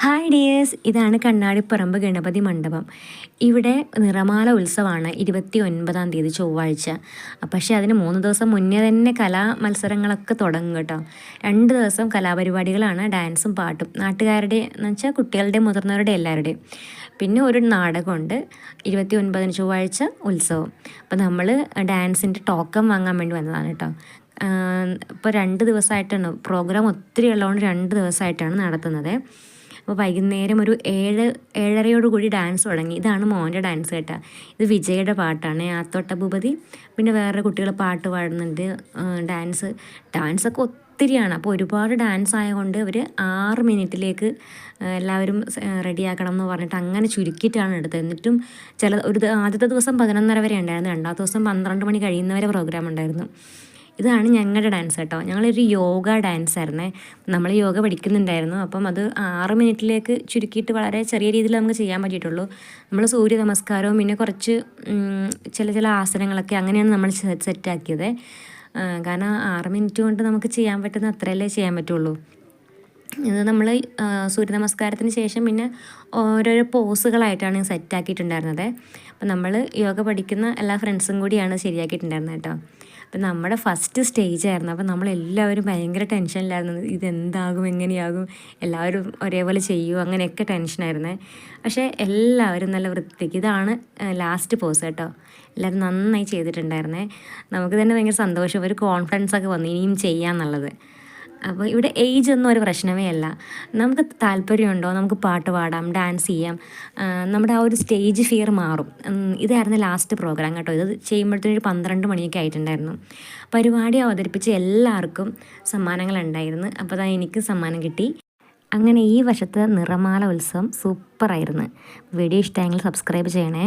Hi dears ഇതാണ് കണ്ണാടിപ്പറമ്പ് ഗണപതി മണ്ഡപം. ഇവിടെ നിറമാല ഉത്സവമാണ് ഇരുപത്തി ഒൻപതാം തീയതി ചൊവ്വാഴ്ച. പക്ഷേ അതിന് മൂന്ന് ദിവസം മുന്നേ തന്നെ കലാ മത്സരങ്ങളൊക്കെ തുടങ്ങും കേട്ടോ. രണ്ട് ദിവസം കലാപരിപാടികളാണ് ഡാൻസും പാട്ടും. നാട്ടുകാരുടെ എന്ന് വെച്ചാൽ കുട്ടികളുടെ മുതിർന്നവരുടെ എല്ലാവരുടെയും. പിന്നെ ഒരു നാടകമുണ്ട് ഇരുപത്തി ഒൻപതിന് ചൊവ്വാഴ്ച ഉത്സവം. അപ്പോൾ നമ്മൾ ഡാൻസിന്റെ ടോക്കൺ വാങ്ങാൻ വേണ്ടി വന്നതാണ് കേട്ടോ. ഇപ്പോൾ രണ്ട് ദിവസമായിട്ടാണ് പ്രോഗ്രാം ഒത്തിരി ഉള്ളതുകൊണ്ട് രണ്ട് ദിവസമായിട്ടാണ് നടത്തുന്നത്. അപ്പോൾ വൈകുന്നേരം ഒരു ഏഴ് ഏഴരയോട് കൂടി ഡാൻസ് തുടങ്ങി. ഇതാണ് മോന്റെ ഡാൻസ് കേട്ടോ. ഇത് വിജയുടെ പാട്ടാണ്. ആത്തോട്ട ഭൂപതി പിന്നെ വേറെ കുട്ടികൾ പാട്ട് പാടുന്നുണ്ട്. ഡാൻസ് ഡാൻസൊക്കെ ഒത്തിരിയാണ്. അപ്പോൾ ഒരുപാട് ഡാൻസ് ആയതുകൊണ്ട് അവർ ആറ് മിനിറ്റിലേക്ക് എല്ലാവരും റെഡിയാക്കണം എന്ന് പറഞ്ഞിട്ട് അങ്ങനെ ചുരുക്കിയിട്ടാണ് എടുത്തത്. എന്നിട്ടും ചില ഒരു ആദ്യത്തെ ദിവസം പതിനൊന്നര വരെ ഉണ്ടായിരുന്നു. രണ്ടാമത്തെ ദിവസം പന്ത്രണ്ട് മണി കഴിയുന്നവരെ പ്രോഗ്രാം ഉണ്ടായിരുന്നു. ഇതാണ് ഞങ്ങളുടെ ഡാൻസ് കേട്ടോ. ഞങ്ങളൊരു യോഗ ഡാൻസ് ആയിരുന്നേ. നമ്മൾ യോഗ പഠിക്കുന്നുണ്ടായിരുന്നു. അപ്പം അത് ആറ് മിനിറ്റിലേക്ക് ചുരുക്കിയിട്ട് വളരെ ചെറിയ രീതിയിൽ നമുക്ക് ചെയ്യാൻ പറ്റിയിട്ടുള്ളൂ. നമ്മൾ സൂര്യ നമസ്കാരവും പിന്നെ കുറച്ച് ചില ചില ആസനങ്ങളൊക്കെ അങ്ങനെയാണ് നമ്മൾ സെറ്റാക്കിയത് കാരണം ആറ് മിനിറ്റ് കൊണ്ട് നമുക്ക് ചെയ്യാൻ പറ്റുന്ന അത്രയല്ലേ ചെയ്യാൻ പറ്റുള്ളൂ. ഇത് നമ്മൾ സൂര്യ നമസ്കാരത്തിന് ശേഷം പിന്നെ ഓരോരോ പോസുകളായിട്ടാണ് സെറ്റാക്കിയിട്ടുണ്ടായിരുന്നത് അപ്പം നമ്മൾ യോഗ പഠിക്കുന്ന എല്ലാ ഫ്രണ്ട്സും കൂടിയാണ് ശരിയാക്കിയിട്ടുണ്ടായിരുന്നത് കേട്ടോ. അപ്പം നമ്മുടെ ഫസ്റ്റ് സ്റ്റേജ് ആയിരുന്നു. അപ്പം നമ്മളെല്ലാവരും ഭയങ്കര ടെൻഷനിലായിരുന്നു ഇതെന്താകും? എങ്ങനെയാകും? എല്ലാവരും ഒരേപോലെ ചെയ്യുമോ അങ്ങനെയൊക്കെ ടെൻഷനായിരുന്നേ പക്ഷേ എല്ലാവരും നല്ല വൃത്തിക്ക് ഇതാണ് ലാസ്റ്റ് പോസ് കേട്ടോ. എല്ലാവരും നന്നായി ചെയ്തിട്ടുണ്ടായിരുന്നേ. നമുക്ക് തന്നെ ഭയങ്കര സന്തോഷം. ഒരു കോൺഫിഡൻസ് ഒക്കെ വന്നു. ഇനിയും ചെയ്യാന്നുള്ളത്. അപ്പോൾ ഇവിടെ ഏജ് ഒന്നും ഒരു പ്രശ്നമേ അല്ല. നമുക്ക് താല്പര്യമുണ്ടോ? നമുക്ക് പാട്ട് പാടാം ഡാൻസ് ചെയ്യാം. നമ്മുടെ ആ ഒരു സ്റ്റേജ് ഫിയർ മാറും. ഇതായിരുന്നു ലാസ്റ്റ് പ്രോഗ്രാം കേട്ടോ. ഇത് ചെയ്യുമ്പോഴത്തേനും ഒരു പന്ത്രണ്ട് മണിയൊക്കെ ആയിട്ടുണ്ടായിരുന്നു. പരിപാടി അവതരിപ്പിച്ച് എല്ലാവർക്കും സമ്മാനങ്ങളുണ്ടായിരുന്നു. അപ്പോൾ അതാ എനിക്ക് സമ്മാനം കിട്ടി. അങ്ങനെ ഈ വർഷത്തെ നിറമാല ഉത്സവം സൂപ്പറായിരുന്നു വീഡിയോ ഇഷ്ടമെങ്കിൽ സബ്സ്ക്രൈബ് ചെയ്യണേ.